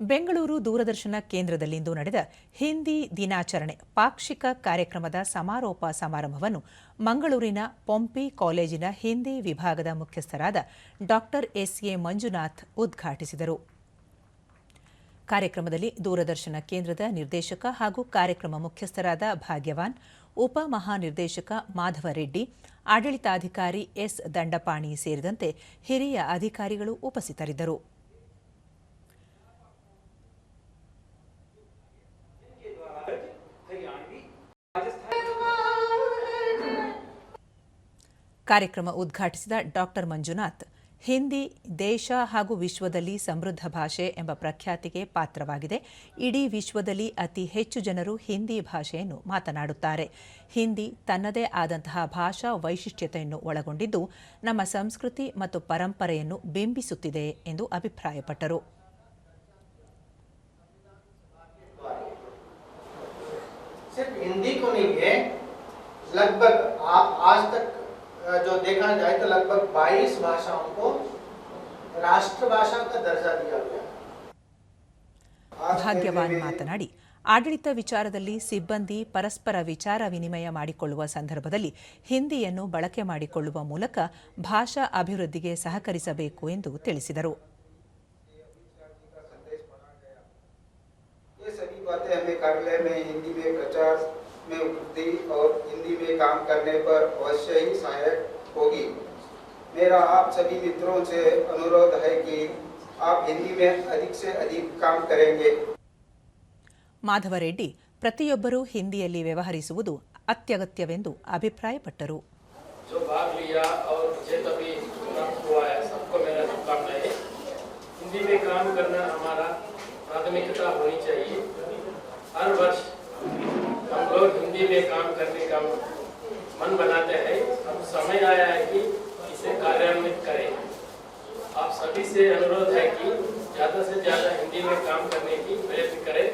ಬೆಂಗಳೂರು ದೂರದರ್ಶನ ಕೇಂದ್ರದಲ್ಲಿಂದು ನಡೆದ ಹಿಂದಿ ದಿನಾಚರಣೆ ಪಾಕ್ಷಿಕ ಕಾರ್ಯಕ್ರಮದ ಸಮಾರೋಪ ಸಮಾರಂಭವನ್ನು ಮಂಗಳೂರಿನ ಪೊಂಪಿ ಕಾಲೇಜಿನ ಹಿಂದಿ ವಿಭಾಗದ ಮುಖ್ಯಸ್ಥರಾದ ಡಾಕ್ಟರ್ ಎಸ್ಎ ಮಂಜುನಾಥ್ ಉದ್ಘಾಟಿಸಿದರು. ಕಾರ್ಯಕ್ರಮದಲ್ಲಿ ದೂರದರ್ಶನ ಕೇಂದ್ರದ ನಿರ್ದೇಶಕ ಹಾಗೂ ಕಾರ್ಯಕ್ರಮ ಮುಖ್ಯಸ್ಥರಾದ ಭಾಗ್ಯವಾನ್, ಉಪ ಮಹಾನಿರ್ದೇಶಕ ಮಾಧವ ರೆಡ್ಡಿ, ಆಡಳಿತಾಧಿಕಾರಿ ಎಸ್ ದಂಡಪಾಣಿ ಸೇರಿದಂತೆ ಹಿರಿಯ ಅಧಿಕಾರಿಗಳು ಉಪಸ್ಥಿತರಿದ್ದರು. ಕಾರ್ಯಕ್ರಮ ಉದ್ಘಾಟಿಸಿದ ಡಾಕ್ಟರ್ ಮಂಜುನಾಥ್ ಹಿಂದಿ ದೇಶ ಹಾಗೂ ವಿಶ್ವದಲ್ಲಿ ಸಮೃದ್ಧ ಭಾಷೆ ಎಂಬ ಪ್ರಖ್ಯಾತಿಗೆ ಪಾತ್ರವಾಗಿದೆ ಇಡೀ ವಿಶ್ವದಲ್ಲಿ ಅತಿ ಹೆಚ್ಚು ಜನರು ಹಿಂದಿ ಭಾಷೆಯನ್ನು ಮಾತನಾಡುತ್ತಾರೆ ಹಿಂದಿ ತನ್ನದೇ ಆದಂತಹ ಭಾಷಾ ವೈಶಿಷ್ಟ್ಯತೆಯನ್ನು ಒಳಗೊಂಡಿದ್ದು ನಮ್ಮ ಸಂಸ್ಕೃತಿ ಮತ್ತು ಪರಂಪರೆಯನ್ನು ಬಿಂಬಿಸುತ್ತಿದೆ ಎಂದು ಅಭಿಪ್ರಾಯಪಟ್ಟರು सिर्फ हिंदी को नहीं है लगभग आ- आज तक अ, जो देखा जाए तो लगभग 22 भाषाओं को राष्ट्रभाषा का दर्जा दिया गया है आज ಭಾಗ್ಯವಾನ್ के- ಮಾತನಾಡಿ ಆಡಳಿತ ವಿಚಾರದಲ್ಲಿ ಸಿಬ್ಬಂದಿ ಪರಸ್ಪರ ವಿಚಾರ ವಿನಿಮಯ ಮಾಡಿಕೊಳ್ಳುವ ಸಂದರ್ಭದಲ್ಲಿ ಹಿಂದಿಯನ್ನು ಬಳಕೆ ಮಾಡಿಕೊಳ್ಳುವ ಮೂಲಕ ಭಾಷಾ ಅಭಿವೃದ್ಧಿಗೆ ಸಹಕರಿಸಬೇಕು ಎಂದು ತಿಳಿಸಿದರು ये सभी बातें हमें कार्यालय में हिंदी में प्रचार में वृद्धि और हिंदी में काम करने पर अवश्य ही सहायक होगी मेरा आप सभी मित्रों से अनुरोध है कि आप हिंदी में अधिक से अधिक काम करेंगे ಮಾಧವರೆಡ್ಡಿ ಪ್ರತಿಯೊಬ್ಬರೂ ಹಿಂದಿಯಲ್ಲಿ ವ್ಯವಹರಿಸುವುದು ಅತ್ಯಗತ್ಯವೆಂದು ಅಭಿಪ್ರಾಯಪಟ್ಟರು जो भाग लिया और मुझे तभी प्राप्त हुआ है सबको मेरा शुभकामनाएं हिंदी में काम करना हमारा प्राथमिकता होनी चाहिए हर वर्ष हम लोग हिंदी में काम करने का मन बनाते हैं। अब समय आया है कि इसे कार्यान्वित करें। आप सभी से अनुरोध है कि ज़्यादा से ज़्यादा हिंदी में काम करने की प्रयत्न करें।